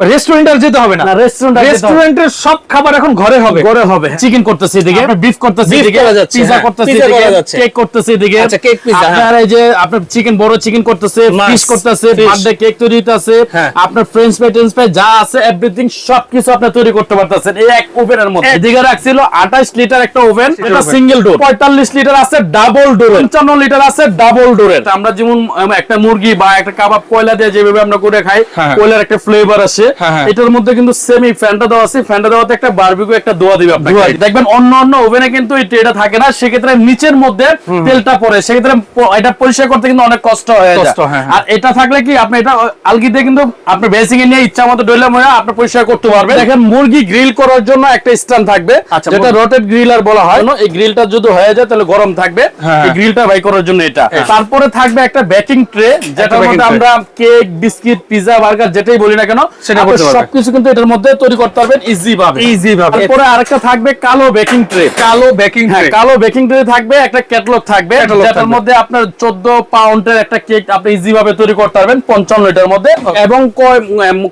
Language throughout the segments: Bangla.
রেস্টুরেন্টে আর যেতে হবে না। রেস্টুরেন্ট রেস্টুরেন্টের সব খাবার এখন ঘরে হবে। করে হবে চিকেন করতেছি এদিকে বিফ করতেছি এদিকে পিজা হ্যাঁ, করতেছি এদিকে। কেক করতেছি এদিকে। আচ্ছা, pizza, হ্যাঁ। আপনার এই যে আপনার চিকেন বড় চিকেন করতেছে ফিশ করতেছে বার্থডে কেক তৈরি হইতাছে। হ্যাঁ। আপনার ফ্রেঞ্চ ফ্রাই টেন্স ফ্রাই যা আছে এভরিথিং সবকিছু আপনি তৈরি করতে পারতেছেন এই এক ওভেনের মধ্যে। এদিকে রাখছিল 28 লিটার একটা ওভেন এটা সিঙ্গেল ডোর 45 লিটার আছে ডাবল ডোর 55 লিটার আছে ডাবল ডোরের আমরা যেমন একটা মুরগি বা একটা কাবাব কয়লা দিয়ে যেভাবে আমরা করে খাই হ্যাঁ। কয়লার একটা ফ্লেভার হ্যাঁ, হ্যাঁ। এটার মধ্যে কিন্তু সেমি ফ্যানটা দেওয়া আছে। ফ্যানটা দেওয়াতে একটা বারবিকিউ একটা দোয়া দিবে আপনাকে। দেখবেন অন্য অন্য ওভেনে কিন্তু এই ট্রেটা থাকে না সেক্ষেত্রে নিচের মধ্যে তেলটা পড়ে। সেক্ষেত্রে এটা পরিষ্কার করতে কিন্তু অনেক কষ্ট হয়ে যায়। হ্যাঁ, হ্যাঁ। আর এটা থাকলে কি আপনি এটা আলগি দিয়ে কিন্তু আপনি বেসিং এ নিয়ে ইচ্ছা মতো ডইলে মনে আপনি পরিষ্কার করতে পারবেন। দেখেন মুরগি গ্রিল করার জন্য একটা স্ট্যান্ড থাকবে আচ্ছা, যেটা রোটেট গ্রিলার বলা হয়। এই গ্রিলটা যদি হয়ে যায় তাহলে গরম থাকবে। হ্যাঁ। এই গ্রিলটা বাই করার জন্য এটা। তারপরে থাকবে একটা বেকিং ট্রে যেটার baking মধ্যে আমরা কেক বিস্কিট পিজা বার্গার যেটাই বলি না কেন সেটা করতে পারবেন। সবকিছু কিন্তু এটার মধ্যে তৈরি করতে পারবেন ইজি ভাবে Easy ভাবে। তারপরে আরেকটা থাকবে কালো বেকিং ট্রে কালো বেকিং হ্যাঁ কালো বেকিং ট্রে থাকবে একটা ক্যাটালগ থাকবে যেটার মধ্যে আপনার 14 পাউন্ডের একটা কেক আপনি ইজি ভাবে তৈরি করতে পারবেন 55 লিটার মধ্যে। এবং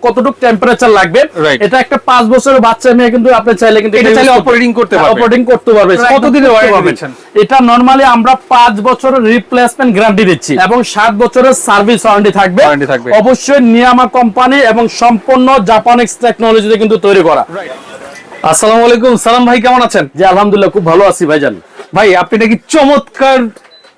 কতটুকু টেম্পারেচার লাগবে এটা একটা 5 বছরের বাচ্চা মেয়ে কিন্তু আপনি চাইলে কিন্তু এটা চাইলে operating করতে পারবে। operating করতে পারবে কত একদম দিনের করতে warranty পারবে। দিচ্ছেন? এটা নরমালি আমরা 5 বছরের রিপ্লেসমেন্ট গ্যারান্টি দিচ্ছি। এবং 7 বছরের সার্ভিস ওয়ারেন্টি থাকবে। থাকবে। অবশ্যই নিয়ামা কোম্পানি এবং সম্পূর্ণ জাপানিক্স টেকনোলজিতে কিন্তু তৈরি করা। আসসালামু আলাইকুম। সালাম ভাই কেমন আছেন? জি আলহামদুলিল্লাহ খুব ভালো আছি ভাইজান। ভাই আপনি নাকি চমৎকার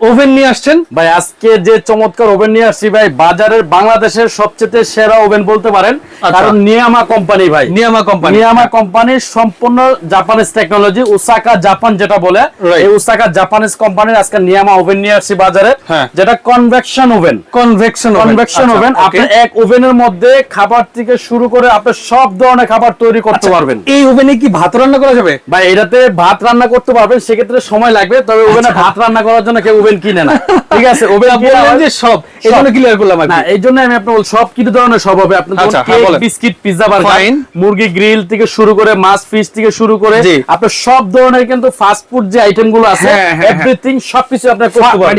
ওভেন নিয়ে আসছেন? ভাই আজকে যে চমৎকার ওভেন নিয়ে আসছি ভাই বাজারের বাংলাদেশের সবচেয়ে সেরা ওভেন বলতে পারেন। আচ্ছা। কারণ নিয়ামা কোম্পানি ভাই। নিয়ামা কোম্পানি। নিয়ামা কোম্পানির সম্পূর্ণ জাপানিজ টেকনোলজি উসাকা জাপান যেটা বলে এই উসাকা জাপানিজ কোম্পানির আজকে নিয়ামা ওভেন নিয়ে আসছি বাজারে হ্যাঁ। যেটা কনভেকশন ওভেন কনভেকশন কনভেকশন আচ্ছা, ওভেন আপনি এক ওভেনের মধ্যে খাবার থেকে শুরু করে আপনি সব ধরনের খাবার তৈরি করতে আচ্ছা। পারবেন। এই ওভেনে কি ভাত রান্না করা যাবে? ভাই এটাতে ভাত রান্না করতে পারবেন সেক্ষেত্রে সময় লাগবে তবে ওভেনে ভাত রান্না করার জন্য কেউ ওভেন কিনে না ঠিক আছে ওভেন বললেন যে সব এই জন্য ক্লিয়ার করলাম আমি না। এই জন্য আমি আপনার সব কি ধরনের সব হবে আপনার আচ্ছা, কেক। Biscuit pizza burger. মুরগি গ্রিল থেকে শুরু করে মাছ ফিশ থেকে শুরু করে আপনি আপনার সব ধরনের কিন্তু ফাস্ট ফুড যে আইটেমগুলো আছে হ্যাঁ, হ্যাঁ, হ্যাঁ। এভরিথিং সবকিছু আপনার করতে মানে পারবেন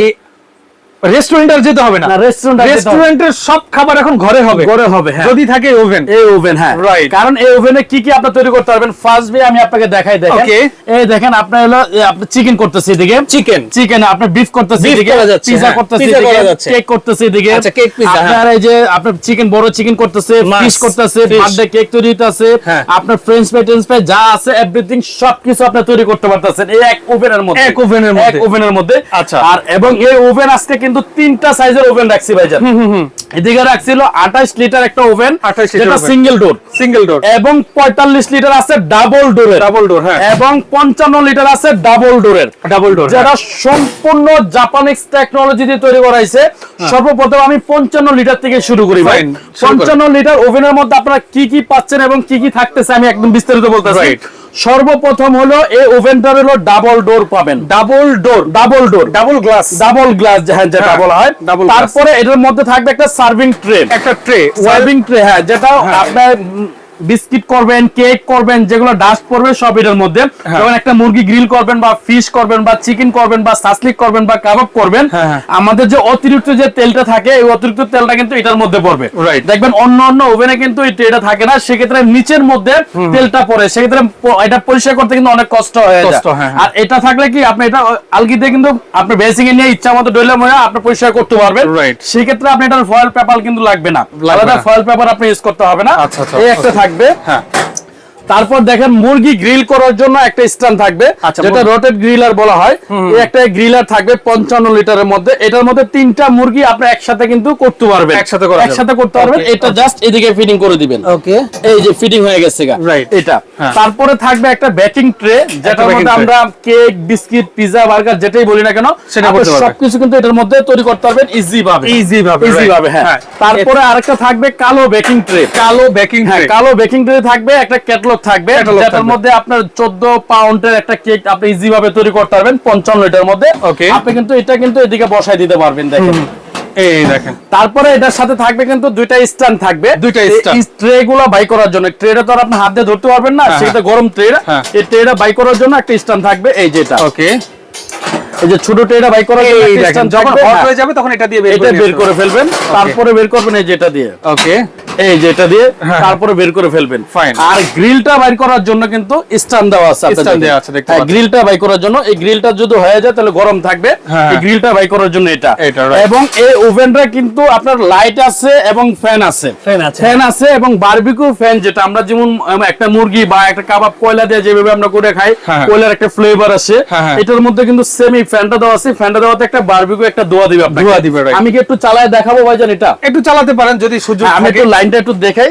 রেস্টুরেন্টে আর যেতে হবে না। রেস্টুরেন্ট রেস্টুরেন্টের সব খাবার এখন ঘরে হবে। করে হবে হ্যাঁ। যদি থাকে ওভেন এই ওভেন হ্যাঁ। Right. কারণ এই ওভেনে কি কি আপনি তৈরি করতে পারবেন? ফার্স্ট আমি আপনাকে দেখাই দেখেন। Okay. এই দেখেন আপনার হলো আপনি চিকেন করতেছি এদিকে। চিকেন চিকেন আপনি বিফ করতেছি এদিকে। পিজা। করতেছি এদিকে। কেক করতেছি এদিকে। আচ্ছা, pizza, হ্যাঁ। আপনার এই যে আপনার চিকেন বড় চিকেন করতেছে ফিশ করতেছে বার্থডে কেক তৈরি হইতাছে। হ্যাঁ। আপনার ফ্রেঞ্চ ফ্রাই টেন্স ফ্রাই যা আছে এভরিথিং সবকিছু আপনি তৈরি করতে পারতেছেন। এই এক ওভেনের মধ্যে। এক ওভেনের মধ্যে। এক ওভেনের মধ্যে। আচ্ছা। আর এবং এই ওভেন আজকে কিন্তু তিনটা সাইজের ওভেন রাখছি ভাইজান। এদিকে রাখছিল 28 লিটার একটা ওভেন 28 লিটার যেটা সিঙ্গেল ডোর সিঙ্গেল ডোর এবং 45 লিটার আছে ডাবল ডোরের ডাবল ডোর হ্যাঁ। এবং 55 লিটার আছে ডাবল ডোরের ডাবল ডোর যারা সম্পূর্ণ জাপানিক্স টেকনোলজি দিয়ে তৈরি করাইছে সর্বপ্রথম আমি 55 লিটার থেকে শুরু করি ভাই। Fine, শুরু করেন। 55 লিটার ওভেনের মধ্যে আপনারা কি কি পাচ্ছেন এবং কি কি থাকতেছে আমি একদম বিস্তারিত বলতে Right. সর্বপ্রথম হলো এই ওভেনটার হলো ডাবল ডোর পাবেন। Double door double door double glass double glass হ্যাঁ যেটা হ্যাঁ, বলা হয়। ডাবল তারপরে এটার মধ্যে থাকবে একটা সার্ভিং ট্রে একটা ট্রে সার্ভিং ট্রে হ্যাঁ যেটা আপনার বিস্কিট করবেন কেক করবেন যেগুলো ডাস্ট করবে সব এটার মধ্যে। হ্যাঁ। যখন একটা মুরগি গ্রিল করবেন বা ফিশ করবেন বা চিকেন করবেন বা সাসলিক করবেন বা কাবাব করবেন হ্যাঁ, হ্যাঁ। আমাদের যে অতিরিক্ত যে তেলটা থাকে এই অতিরিক্ত তেলটা কিন্তু এটার মধ্যে পড়বে। দেখবেন অন্য অন্য ওভেনে কিন্তু ট্রেটা থাকে না সেক্ষেত্রে নিচের মধ্যে তেলটা পড়ে। সেক্ষেত্রে এটা পরিষ্কার করতে কিন্তু অনেক কষ্ট হয়ে যায়। হ্যাঁ, হ্যাঁ। আর এটা থাকলে কি আপনি এটা আলগি দিয়ে কিন্তু আপনি বেসিং এ নিয়ে ইচ্ছা মতো ডইলে মনে আপনি পরিষ্কার করতে পারবেন. সেক্ষেত্রে আপনি এটার ফয়েল পেপার কিন্তু লাগবে না। আলাদা ফয়েল পেপার আপনি ইউজ করতে হবে না। আচ্ছা, আচ্ছা, এই একটা okay. থাকবে। হ্যাঁ। তারপর দেখেন মুরগি গ্রিল করার জন্য একটা স্ট্যান্ড থাকবে আচ্ছা, যেটা রোটেট গ্রিলার বলা হয়। এই একটা গ্রিলার থাকবে পঞ্চান্ন লিটারের মধ্যে। এটার মধ্যে তিনটা মুরগি আপনি একসাথে কিন্তু করতে পারবেন। একসাথে একসাথে করতে পারবেন। এটা জাস্ট এদিকে ফিটিং করে দিবেন। ওকে এই যে ফিটিং হয়ে গেছে এটা। হ্যাঁ। তারপরে থাকবে একটা বেকিং ট্রে যেটার মধ্যে আমরা কেক বিস্কিট পিজা বার্গার যেটাই বলি না কেন সেটা করতে পারবেন। সবকিছু কিন্তু এটার মধ্যে তৈরি করতে পারবেন ইজি ভাবে। Easy ভাবে, ইজি ভাবে হ্যাঁ। হ্যাঁ। তারপরে আরেকটা থাকবে কালো বেকিং ট্রে কালো বেকিং হ্যাঁ ট্রে কালো বেকিং ট্রে থাকবে একটা ক্যাটালগ থাকবে। যেটার মধ্যে আপনার 14 পাউন্ডের একটা কেক আপনি ইজি ভাবে তৈরি করতে পারবেন 55 লিটার মধ্যে. আপনি কিন্তু এটা কিন্তু এদিকে বসাই দিতে পারবেন দেখেন। এই দেখেন। তারপরে এটার সাথে থাকবে কিন্তু দুইটা স্ট্যান্ড থাকবে। দুইটা। ট্রে গুলো বাই করার জন্য ট্রেটা তো আপনি হাত দিয়ে ধরতে পারবেন না হ্যাঁ, সেটা গরম ট্রে। হ্যাঁ। এই ট্রেটা বাই করার জন্য একটা স্ট্যান্ড থাকবে এই যেটা। ওকে এই যে ছোট ট্রেটা বাই করার জন্য যখন হট হ্যাঁ। হয়ে যাবে তখন এটা দিয়ে এটা বের করে ফেলবেন তারপরে বের করবেন এই যেটা দিয়ে। ওকে এই যে এটা দিয়ে হ্যাঁ। তারপরে বের করে ফেলবেন. আর গ্রিলটা বাইর করার জন্য কিন্তু স্ট্যান্ড দেওয়া আছে আপনাদের দেওয়া আছে, দেখতে হ্যাঁ, গ্রিলটা বাই করার জন্য এই গ্রিলটা যদি হয়ে যায় তাহলে গরম থাকবে হ্যাঁ। এই গ্রিলটা বাই করার জন্য এটা এবং এই ওভেনটা কিন্তু আপনার লাইট আছে এবং ফ্যান আছে আছে। ফ্যান আছে এবং বারবিকিউ ফ্যান যেটা আমরা যেমন একটা মুরগি বা একটা কাবাব কয়লা দিয়ে যেভাবে আমরা করে খাই। কয়লার একটা ফ্লেভার আসে হ্যাঁ। এটার মধ্যে কিন্তু সেম এই ফ্যানটা দেওয়া আছে ফ্যানটা দেওয়াতে একটা বারবিকিউ একটা দোয়া দিবে আপনাকে ধোঁয়া দিবে, আমি কি একটু চালায় দেখাবো ভাইজান এটা একটু চালাতে পারেন যদি সুযোগ আমি একটু লাইনটা একটু দেখাই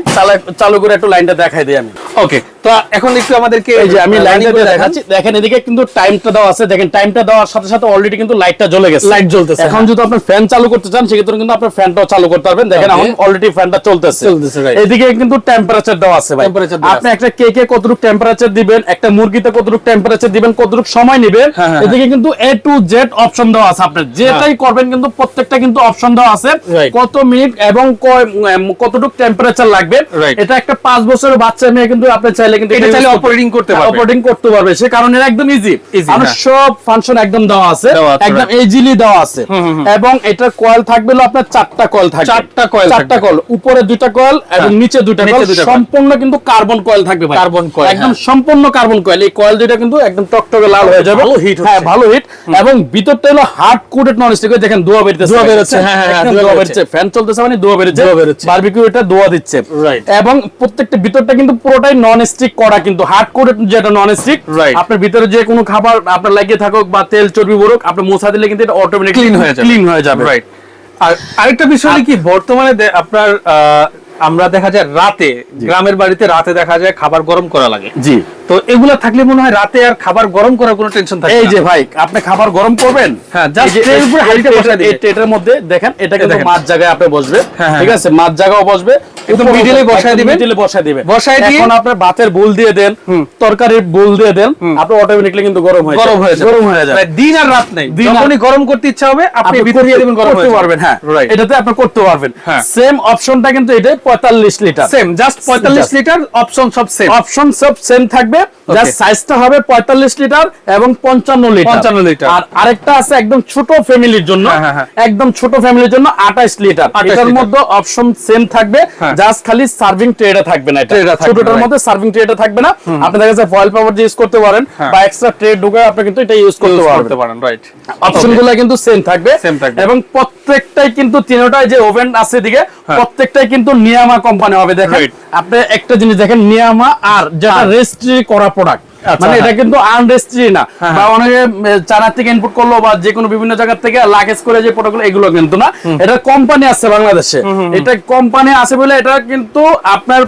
চালু করে একটু লাইনটা দেখাই দিই আমি। ওকে তো এখন একটু আমাদেরকে এই যে আমি লাইনটা দেখাচ্ছি দেখেন এদিকে কিন্তু টাইমটা দেওয়া আছে। দেখেন টাইমটা দেওয়ার সাথে সাথে অলরেডি কিন্তু লাইটটা জ্বলে গেছে। Light জ্বলতেছে, এখন হ্যাঁ। যদি আপনি ফ্যান চালু করতে চান সেক্ষেত্রে কিন্তু আপনার ফ্যানটাও চালু করতে পারবেন। দেখেন এখন অলরেডি ফ্যানটা চলতেছে. এদিকে কিন্তু টেম্পারেচার দেওয়া আছে ভাই। আপনি একটা কেকে কতটুকু টেম্পারেচার দিবেন একটা মুরগিতে কতটুকু টেম্পারেচার দিবেন কতটুকু সময় নেবেন হ্যাঁ, হ্যাঁ, এদিকে কিন্তু এ টু জেড অপশন দেওয়া আছে আপনার। যেটাই করবেন কিন্তু প্রত্যেকটা কিন্তু অপশন দেওয়া আছে। কত মিনিট এবং কতটুকু টেম্পারেচার লাগবে. এটা একটা পাঁচ বছরের বাচ্চা মেয়ে কিন্তু আপনি চাইলে কিন্তু এটা চাইলে করতে- করতে হ্যাঁ, পারবে। operating করতে পারবে। সে কারণে একদম ইজি আমার হ্যাঁ। সব ফাংশন একদম দেওয়া আছে। একদম. ইজিলি দেওয়া আছে। এবং এটা কয়েল থাকবে আপনার চারটা কয়েল থাকবে। চারটা coil চারটা কয়েল উপরে দুইটা কয়েল এবং হ্যাঁ, নিচে দুইটা কয়েল সম্পূর্ণ কিন্তু কার্বন কয়েল থাকবে ভাই। Carbon coil, একদম। সম্পূর্ণ কার্বন কয়েল এই কয়েল দুইটা কিন্তু একদম টকটকে লাল হয়ে যাবে। ভালো heat হ্যাঁ ভালো হিট এবং ভিতরটা হলো হার্ড কোটেড নন স্টিক দেখেন দোয়া বেরোতেছে। ধোঁয়া বেরোচ্ছে, হ্যাঁ, হ্যাঁ, ধোঁয়া ধোঁয়া বেরোচ্ছে। বেরোচ্ছে। ফ্যান চলতেছে মানে দোয়া বেরোচ্ছে। ধোঁয়া বেরোচ্ছে। বারবিকিউ এটা দোয়া দিচ্ছে। এবং প্রত্যেকটা ভিতরটা কিন্তু পুরোটাই নন স্টিক করা কিন্তু হার্ড কোটেড যেটা নন স্টিক আপনার ভিতরে যে কোনো খাবার আপনার লাগিয়ে থাকুক বা তেল চর্বি বরুক আপনি মোছা দিলে কিন্তু এটা অটোমেটিক ক্লিন হয়ে যাবে। ক্লিন হয়ে যাবে। রাইট আর আরেকটা বিষয় কি বর্তমানে আপনার আহ, আমরা দেখা যায় রাতে গ্রামের বাড়িতে রাতে দেখা যায় খাবার গরম করা লাগে। জি। তো এগুলা থাকলে মনে হয় রাতে আর খাবার গরম করার কোনো টেনশন থাকে এই যে ভাই আপনি খাবার গরম করবেন? হ্যাঁ, এর উপরে হাঁড়িটা দিবে। মধ্যে দেখেন এটা কিন্তু মাছ জায়গায় আপনি বসবে। হ্যাঁ, হ্যাঁ, ঠিক আছে মাছ জায়গাও বসবে। একদম উপরে বসায় দিবেন। middle বসায় দিবেন। বসায় দিয়ে- এখন আপনার ভাতের বুল দিয়ে দেন তরকারির বুল দিয়ে দেন আপনি অটোমেটিকলি কিন্তু গরম হয়ে গরম হয়ে গরম হয়ে যাবে। দিন আর রাত নেই। যখনই গরম করতে ইচ্ছা হবে আপনি আপনি ভিতরে দিয়ে দিবেন গরম করতে পারবেন হ্যাঁ এটাতে আপনি করতে পারবেন। হ্যাঁ। সেম অপশনটা কিন্তু এটা 45 litre. Same just 45 litre option সব সেম অপশন সব সেম থাকবে। জাস্ট সাইজটা হবে 45 লিটার এবং 55 লিটার 55 লিটার। আর আরেকটা আছে একদম ছোট ফ্যামিলির জন্য হ্যাঁ, হ্যাঁ, হ্যাঁ। একদম ছোট ফ্যামিলির জন্য 28 লিটার এটার মধ্যে অপশন সেম থাকবে। জাস্ট খালি সার্ভিং ট্রেটা থাকবে না এটা। ছোটটার মধ্যে সার্ভিং ট্রেটা থাকবে না। আপনি দেখা যাচ্ছে ফয়েল দিয়ে ইউজ করতে পারেন। বা এক্সট্রা ট্রে ঢুকে আপনি কিন্তু এটা ইউজ করতে পারবেন। পারেন রাইট অপশনগুলো কিন্তু সেম থাকবে। এবং প্রত্যেকটাই কিন্তু তিনটাই যে ওভেন আছে দিকে হ্যাঁ। প্রত্যেকটাই কিন্তু নিয়ামা কোম্পানি হবে। দেখেন আপনি একটা জিনিস দেখেন নিয়ামা আর যেটা রেজিস্ট্রি করা প্রোডাক্ট মানে এটা হ্যাঁ। কিন্তু আনরেজিস্ট্রি না হ্যাঁ, বা অনেকে উম, চায়না থেকে ইনপুট করল বা যে কোনো বিভিন্ন জায়গা থেকে লাগেজ করে যে এগুলো কিন্তু না এটা কোম্পানি আছে বাংলাদেশে এটা কোম্পানি আছে বলে এটা কিন্তু আপনার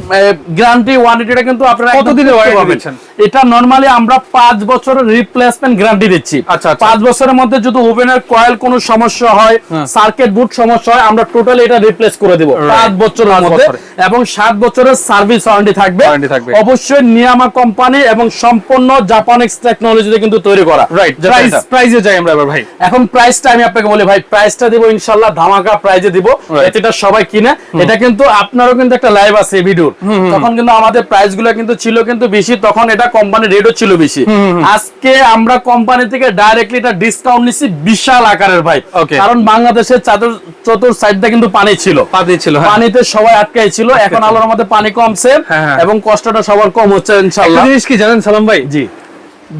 গ্যারান্টি ওয়ারেন্টিটা কিন্তু আপনারা কতদিনের পারবেন। দিচ্ছেন? এটা নরমালি আমরা পাঁচ বছরের রিপ্লেসমেন্ট গ্যারান্টি দিচ্ছি আচ্ছা, আচ্ছা। বছরের মধ্যে যদি ওভেনের কয়েল কোনো সমস্যা হয় সার্কিট বুট সমস্যা হয় আমরা টোটালি এটা রিপ্লেস করে দেব Right. পাঁচ বছরের মধ্যে এবং সাত বছরের সার্ভিস ওয়ারেন্টি থাকবে থাকবে। অবশ্যই নিয়ামা কোম্পানি এবং সম্পূর্ণ জাপানিক্স টেকনোলজিতে কিন্তু তৈরি করা। রাইট প্রাইস এটা। প্রাইসে যাই আমরা এবার ভাই। এখন প্রাইসটা আমি আপনাকে বলি ভাই প্রাইসটা দিব ইনশাল্লাহ ধামাকা প্রাইজে দিব. এতেটা সবাই কিনে। এটা কিন্তু আপনারও কিন্তু একটা লাইভ আছে ভিডিওর তখন কিন্তু আমাদের প্রাইসগুলো কিন্তু ছিল কিন্তু বেশি তখন এটা কোম্পানি রেটও ছিল বেশি। আজকে আমরা কোম্পানি থেকে ডাইরেক্টলি এটা ডিসকাউন্ট নিচ্ছি বিশাল আকারের ভাই. কারণ বাংলাদেশের চাদর চতুর সাইডটা কিন্তু পানি ছিল। পাতি ছিল হ্যাঁ। পানিতে সবাই আটকাই ছিল। এখন আলোর মধ্যে পানি কমছে হ্যাঁ, হ্যাঁ। এবং কষ্টটা সবার কম হচ্ছে একটা ইনশাল্লাহ জিনিস কি জানেন সালাম ভাই জি।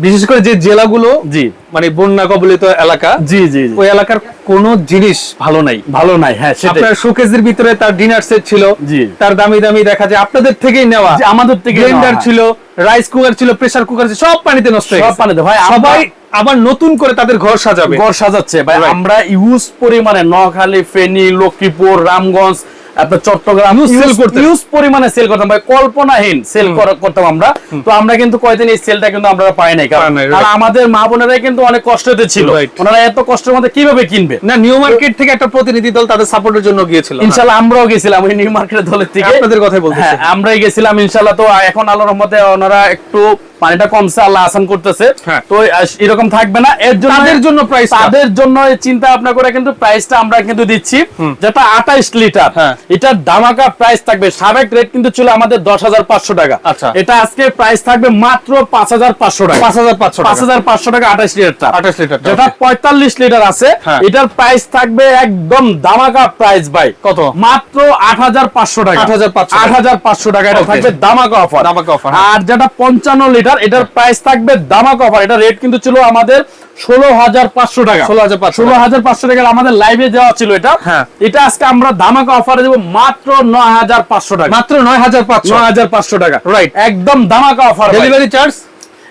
বিশেষ করে যে জেলাগুলো জি মানে বন্যা কবলিত এলাকা জি জি। ওই এলাকার কোনো জিনিস ভালো নাই। ভালো নাই হ্যাঁ আপনার শোকেজের ভিতরে তার ডিনার সেট ছিল জি। তার দামি দামি দেখা যায়। আপনাদের থেকেই নেওয়া। আমাদের থেকে ব্লেন্ডার নেওয়া, ছিল রাইস কুকার ছিল প্রেসার কুকার ছিল সব পানিতে নষ্ট হয়ে সব পানিতে ভাই সবাই আবার নতুন করে তাদের ঘর সাজাবে। ঘর সাজাচ্ছে ভাই. আমরা ইউজ পরিমাণে নোয়াখালী ফেনী লক্ষ্মীপুর রামগঞ্জ আপনার চট্টগ্রাম sell করতেন। ইউজ পরিমাণে সেল করতাম ভাই কল্পনাহীন সেল করতাম আমরা। তো আমরা কিন্তু কয়দিন এই সেলটা কিন্তু আমরা পাই নাই। কারণ আমাদের মা বোনেরাই কিন্তু অনেক কষ্টতে ছিল। ওনারা এত কষ্টের মধ্যে কীভাবে কিনবে? না নিউ মার্কেট থেকে একটা প্রতিনিধি দল তাদের সাপোর্টের জন্য গিয়েছিল। আমরাও গেছিলাম ওই নিউ মার্কেটের দলের থেকে। আপনাদের কথাই। হ্যাঁ, আমরাই গেছিলাম ইনশাল্লাহ। তো এখন আল্লাহর রহমতে ওনারা একটু পানিটা কমছে আল্লাহ আসান করতেছে। হ্যাঁ। তো এরকম থাকবে না। এর জন্য তাদের জন্য টা। তাদের জন্য চিন্তা ভাবনা করে কিন্তু প্রাইসটা আমরা কিন্তু দিচ্ছি। যেটা 28 লিটার হ্যাঁ। এটার দামাকা প্রাইস থাকবে সাবেক রেট কিন্তু ছিল আমাদের দশ হাজার পাঁচশো টাকা আচ্ছা। এটা আজকে প্রাইস থাকবে মাত্র পাঁচ হাজার পাঁচশো টাকা পাঁচ হাজার পাঁচশো পাঁচ হাজার পাঁচশো টাকা আঠাশ লিটারটা 28 লিটারটা, যেটা পঁয়তাল্লিশ লিটার আছে হ্যাঁ। এটার প্রাইস থাকবে একদম দামাকা প্রাইস ভাই কত? মাত্র আট হাজার পাঁচশো টাকা 8,500 আট হাজার পাঁচশো টাকা এটা থাকবে দামাকা অফার দামাকা হ্যাঁ। আর যেটা পঞ্চান্ন লিটার এটার প্রাইস থাকবে দামাকা অফার এটা রেট কিন্তু ছিল আমাদের ষোলো হাজার পাঁচশো টাকা 16,500 ষোলো হাজার পাঁচশো টাকার আমাদের লাইভে দেওয়া ছিল এটা হ্যাঁ। এটা আজকে আমরা দামাকা অফারে দেবো মাত্র নয় হাজার পাঁচশো টাকা। মাত্র নয় হাজার পাঁচশো। নয় হাজার পাঁচশো টাকা। রাইট একদম দামাকা offer delivery charge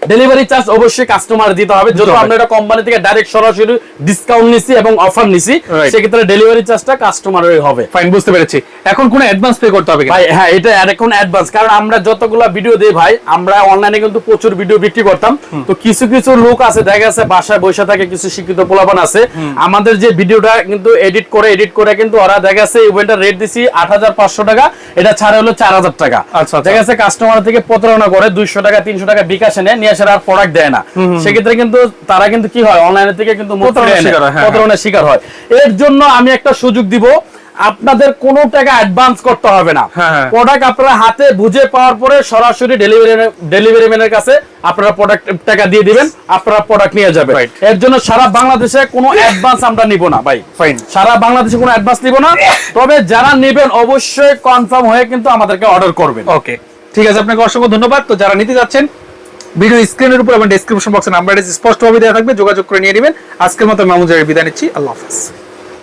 delivery charge অবশ্যই কাস্টমার দিতে হবে। হবে। আমরা এটা কোম্পানি থেকে ডাইরেক্ট সরাসরি ডিসকাউন্ট নিছি এবং অফার নিছি. সেক্ষেত্রে ডেলিভারি চার্জটা কাস্টমারেরই হবে। ফাইন বুঝতে পেরেছি। এখন কোনো অ্যাডভান্স পে করতে হবে ভাই হ্যাঁ এটা এখন অ্যাডভান্স কারণ আমরা যতগুলা ভিডিও দেই ভাই আমরা অনলাইনে কিন্তু প্রচুর ভিডিও বিক্রি করতাম। তো কিছু কিছু লোক আছে দেখা গেছে বাসায় বসে থাকে কিছু শিক্ষিত পোলাপান আছে। আমাদের যে ভিডিওটা কিন্তু এডিট করে এডিট করে কিন্তু ওরা দেখা গেছে ইভেন্টটা রেট দিছি আট হাজার পাঁচশো টাকা এটা ছাড়া হলো চার হাজার টাকা। আচ্ছা, আচ্ছা। দেখা গেছে কাস্টমার থেকে প্রতারণা করে দুইশো টাকা তিনশো টাকা বিকাশে নেয় নিয়ে আসার আর প্রোডাক্ট দেয় না। সেক্ষেত্রে কিন্তু তারা কিন্তু কি হয় অনলাইনে থেকে কিন্তু মুখ প্রতারণার শিকার হয়, হ্যাঁ, প্রতারণার শিকার হয়। এর জন্য আমি একটা সুযোগ দিব আপনাদের কোনো টাকা অ্যাডভান্স করতে হবে না। হ্যাঁ, হ্যাঁ। প্রোডাক্ট আপনারা হাতে বুঝে পাওয়ার পরে সরাসরি ডেলিভারি ডেলিভারি ম্যানের কাছে আপনারা প্রোডাক্ট টাকা দিয়ে দিবেন আপনারা প্রোডাক্ট নিয়ে যাবেন। এর জন্য সারা বাংলাদেশে কোনো অ্যাডভান্স আমরা নিব না ভাই। ফাইন সারা বাংলাদেশে কোনো অ্যাডভান্স নিব না। তবে যারা নেবেন অবশ্যই কনফার্ম হয়ে কিন্তু আমাদেরকে অর্ডার করবেন। ওকে ঠিক আছে আপনাকে অসংখ্য ধন্যবাদ। তো যারা নিতে যাচ্ছেন ভিডিও স্ক্রিনের উপর এবং ডেসক্রিপশন বক্সে নাম্বার স্পষ্টভাবে দেওয়া থাকবে, যোগাযোগ করে নিয়ে নেবেন। আজকের মতো মামুজারের বিদায় নিচ্ছি। আল্লাহ হাফেজ।